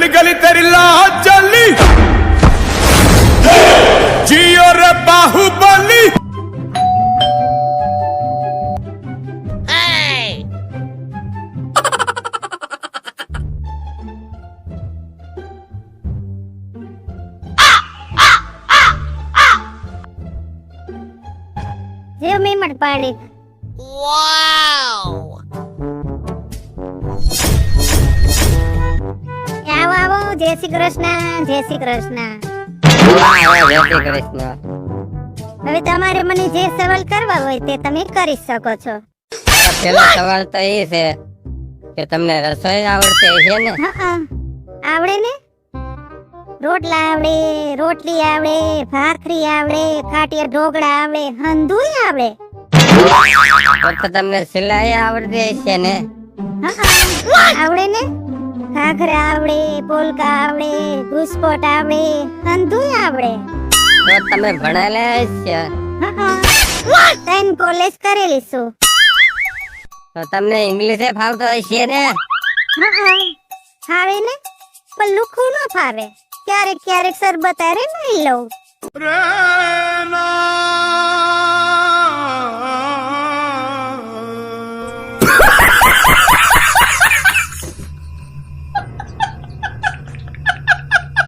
गली गली तेरी लाहौर चली जियो रे Wow. જય શ્રી કૃષ્ણ જય શ્રી કૃષ્ણ. જય શ્રી કૃષ્ણ હવે તમારે મને જે સવાલ કરવા હોય તે તમે કરી શકો છો. પહેલો સવાલ તો એ છે કે તમને રસોઈ આવડતી છે ને? આવડે ને? રોટલા આવડે રોટલી આવડે ભાખરી આવડે ખાટિયા ઢોકળા આવડે હંધુય આવડે. તો તમને સિલાઈ આવડતી છે ને? આવડે ને? ઘાઘરા આવડે પોલકા આવડે ઘૂસપોટ આવડે અંધુય આવડે. તો તમે ભણેલા છો તૈન કોલેજ કરેલી છું. તો તમને ઇંગ્લિશે ફાવતો હશે ને? ફાવે ને? પણ લુખું ન ફાવે. ક્યારેક ક્યારેક સર બતારે નહીં લઉં.